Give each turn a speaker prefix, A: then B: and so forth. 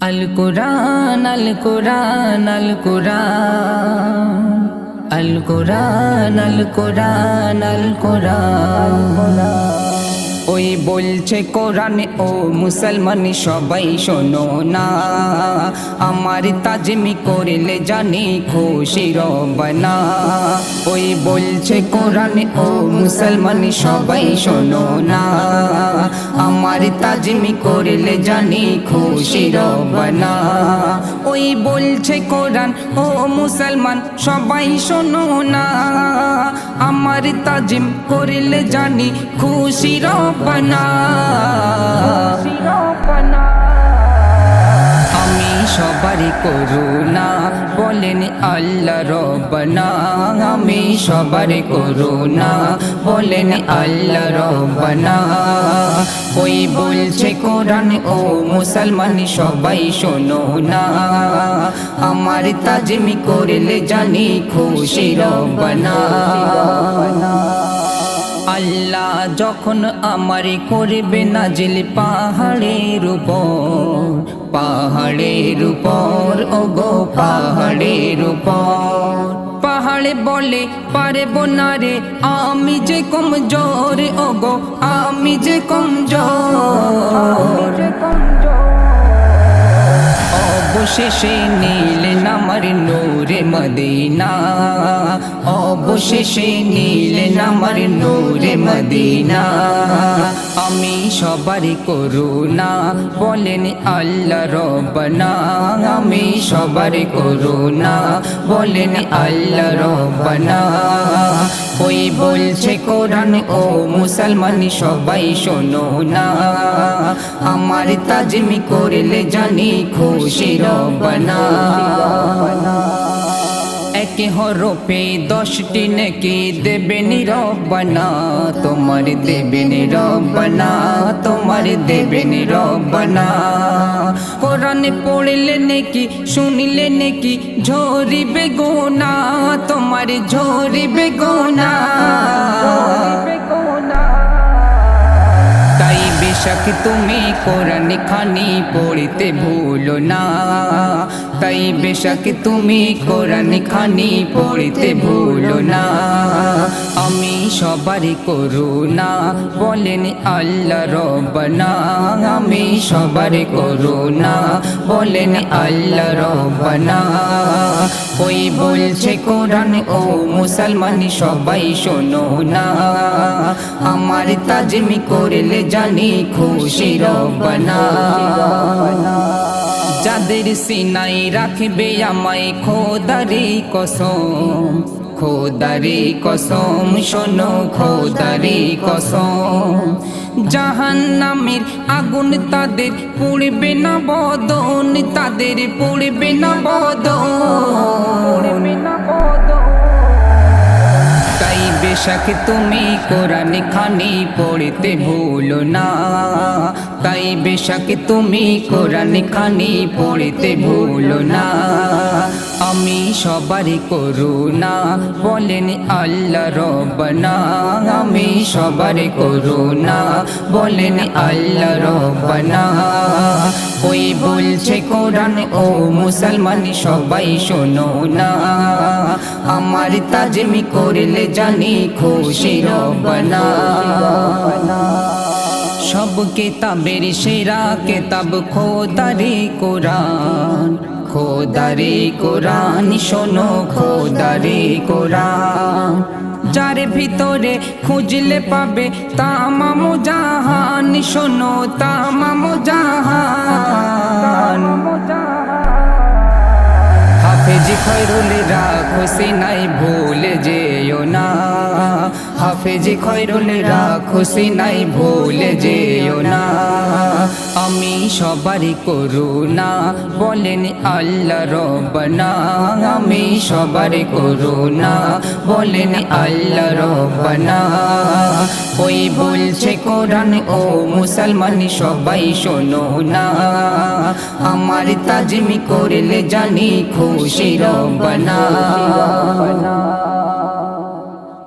A: আল কোরআন আল কোরআন আল কোরআন। আল কোরআন আল কোরআন আল কোরআন। বলছে কোরআন, ও মুসলমান, সবাই শোনো না। আমার তাজমি করলে জানি খুশি রবনা। ওই বলছে কোরআন, ও মুসলমান, সবাই শোনো না। আমার তাজমি করলে জানি খুশি রবনা। ওই বলছে কোরআন, ও মুসলমান, সবাই শোনো না। আমার তাজিম করিলে জানি খুশি রবনা আমি সবারই করুণা বলেন আল্লাহ রবনা আমি সবারই করুণা বলেন আল্লাহ রব্বানা। ওই বলছে কোরআন? ও মুসলমান, সবাই শোনো না। আমার তাজমি করলে জানি খুশি রব্বানা আল্লাহ যখন আমারে করবে নাজিল পাহাড়ের উপর পাহাড়ের উপর, ওগো পাহাড়ের উপর। পাহাড়ে বলে পারব না রে আমি যে কমজোর, ওগো, আমি যে কমজোর। অবশেষে নীলেন আমার নূরে মদিনা। অবশেষে নীলেন আমার নূরে মদিনা। আমি সবারই করুণা বলেন আল্লাহ রব্বানা। আমি সবারই করুণা বলেন আল্লাহ রব্বানা। ওই বলছে কোরআন, ও মুসলমান সবাই শোনো না। আমার তাজমি করলে জানি খুশি রবনা একে হরফে দশটি নাকি দেবে নিরবনা তোমার দেবে নিরবনা তোমার দেবে নিরবনা কোরআন পড়লে নাকি, শুনিলে নাকি, ঝরিবে গোনা, তোমার ঝরিবে গোনা। তাই বেশক তুমি কোরআন খানি পড়তে ভুলো না? তাই বেশক তুমি কোরআন খানি পড়তে ভুলো না? আমি সবারই করুণা বলেন আল্লাহ রব্বানা। আমি সবারই করুণা বলেন আল্লাহ রব্বানা। ওই বলছে কোরআন ও মুসলমান সবাই শোনো না। আমার তাজমি করলে জানি খুশি রবনা যাদের সিনাই রাখবে আমায় খোদারি কসম খোদারি কসম, শোনো খোদারি কসম। জাহান নামের আগুন তাদের পুড়বে না বদন, তাদের পুড়বে না বদন। তাই বেশক তুমি কোরআন খানি পড়তে ভুলো না। তাই বেশক তুমি কোরআন খানি পড়তে ভুলো না। আমি সবারই করুণা, বলেন আল্লাহ রব্বানা। আমি সবারই করুণা, বলেন আল্লাহ রব্বানা। ওই বলছে কোরআন, ও মুসলমান, সবাই শোনো না। আমার তাজমি করলে জানি খুশি রবনা সব কেতাবের সেরা কেতাব খোদারি কোরআন। খোদারি কোরআন, শোনো খোদারি কোরআন। যার ভিতরে খুঁজলে পাবে তামামু জাহান, শোনো তামামু জাহান। হাফেজ খৈরুল রাখো সিনাই ভুল যেও না। হাফেজ খৈরুল রাখো নাই ভুলে যেও না। আমি সবারই করুণা, বলেন আল্লাহ রব্বানা। আমি সবারই করুণা, বলেন আল্লাহ রব্বানা। ওই বলছে কোরআন, ও মুসলমান, সবাই শোনো না। আমার তাজমি করলে জানি খুশি রবনা